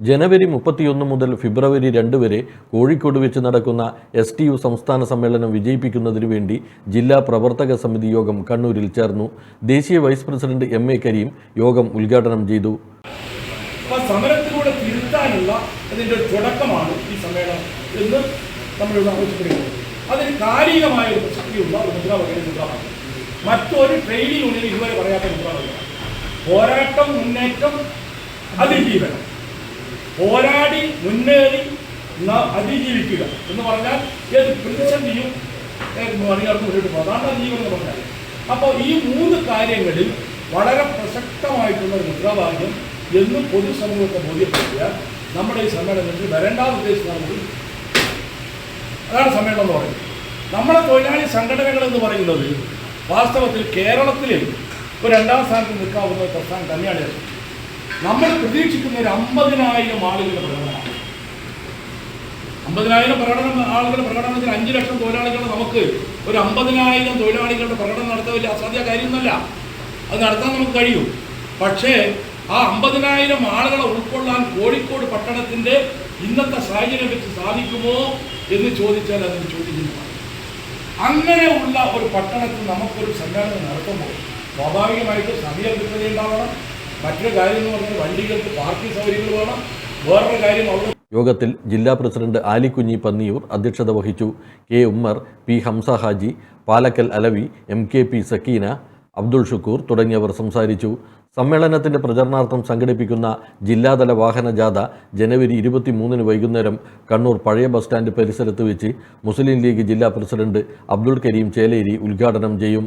ജനുവരി മുപ്പത്തിയൊന്ന് മുതൽ ഫെബ്രുവരി രണ്ട് വരെ കോഴിക്കോട് വെച്ച് നടക്കുന്ന എസ് ടി യു സംസ്ഥാന സമ്മേളനം വിജയിപ്പിക്കുന്നതിനു വേണ്ടി ജില്ലാ പ്രവർത്തക സമിതി യോഗം കണ്ണൂരിൽ ചേർന്നു. ദേശീയ vice president M A Kareem യോഗം ഉദ്ഘാടനം ചെയ്തു. സമരത്തിലൂടെ തിരുത്താനുള്ള അതിന്റെ തുടക്കമാണ് ഈ സമ്മേളനം എന്ന് നമ്മളിവിടെ ആവശ്യപ്പെടുന്നത് അതിന് കാലികമായ ഒരു പ്രസക്തിയുള്ള ഒരു മുദ്രാവാക്യം മുദ്രാവാക്യം മറ്റൊരു ട്രേഡ് യൂണിയൻ ഇതുവരെ പറയാത്ത മുദ്രാവാക്യം പോരാട്ടം മുന്നേറ്റം അതിജീവനം. പോരാടി മുന്നേറി അതിജീവിക്കുക എന്ന് പറഞ്ഞാൽ ഏത് പ്രതിസന്ധിയും മണികൾക്ക് മുന്നോട്ട് പോകും. അതാണ് അതിജീവനം എന്ന് പറഞ്ഞാൽ. അപ്പോൾ ഈ മൂന്ന് കാര്യങ്ങളിൽ വളരെ പ്രസക്തമായിട്ടുള്ള മുദ്രാവാക്യം എന്നും പൊതുസമൂഹത്തെ ബോധ്യപ്പെടുത്തിയാൽ നമ്മുടെ ഈ സമ്മേളനത്തിൽ വരേണ്ടാന്ന് ഉദ്ദേശിക്കുന്ന നമുക്ക് അതാണ് സമ്മേളനം എന്ന് പറയുന്നത്. നമ്മുടെ തൊഴിലാളി സംഘടനകൾ എന്ന് പറയുന്നത് വാസ്തവത്തിൽ കേരളത്തിൽ ഒരു രണ്ടാം സ്ഥാനത്ത് നിൽക്കാവുന്ന പ്രസ്ഥാനം തന്നെയാണ്. നമ്മൾ പ്രതീക്ഷിക്കുന്ന ഒരു അമ്പതിനായിരം ആളുകളുടെ പ്രകടനമാണ് അമ്പതിനായിരം പ്രകടനം ആളുകളുടെ പ്രകടനത്തിന് അഞ്ച് ലക്ഷം തൊഴിലാളികൾ നമുക്ക് ഒരു അമ്പതിനായിരം തൊഴിലാളികളുടെ പ്രകടനം നടത്താൻ അസാധ്യ കാര്യമൊന്നുമല്ല. അത് നടത്താൻ നമുക്ക് കഴിയും. പക്ഷേ ആ അമ്പതിനായിരം ആളുകളെ ഉൾക്കൊള്ളാൻ കോഴിക്കോട് പട്ടണത്തിന്റെ ഇന്നത്തെ സാഹചര്യം വെച്ച് സാധിക്കുമോ എന്ന് ചോദിച്ചാൽ അതിന് ചോദിക്കുന്നതാണ് അങ്ങനെയുള്ള ഒരു പട്ടണത്തിൽ നമുക്കൊരു സംഘടന നടത്തുമ്പോൾ സ്വാഭാവികമായിട്ട് കൃത്യത ഉണ്ടാവണം മറ്റൊരു കാര്യം എന്ന് പറഞ്ഞാൽ വണ്ടികൾക്ക് പാർക്കിംഗ് സൗകര്യങ്ങൾ വേണം. വേറൊരു കാര്യം അവിടെ യോഗത്തിൽ ജില്ലാ പ്രസിഡന്റ് ആലിക്കുഞ്ഞി പന്നിയൂർ അധ്യക്ഷത വഹിച്ചു. K Ummer P Hamza Haji Palakkal Alavi M K P Sakeena Abdul Shukoor തുടങ്ങിയവർ സംസാരിച്ചു. സമ്മേളനത്തിന്റെ പ്രചരണാർത്ഥം സംഘടിപ്പിക്കുന്ന ജില്ലാതല വാഹന ജാഥ ജനുവരി ഇരുപത്തിമൂന്നിന് വൈകുന്നേരം കണ്ണൂർ പഴയ ബസ് സ്റ്റാൻഡ് പരിസരത്ത് വെച്ച് മുസ്ലിം ലീഗ് ജില്ലാ പ്രസിഡന്റ് അബ്ദുൾ കരീം ചേലേരി ഉദ്ഘാടനം ചെയ്യും.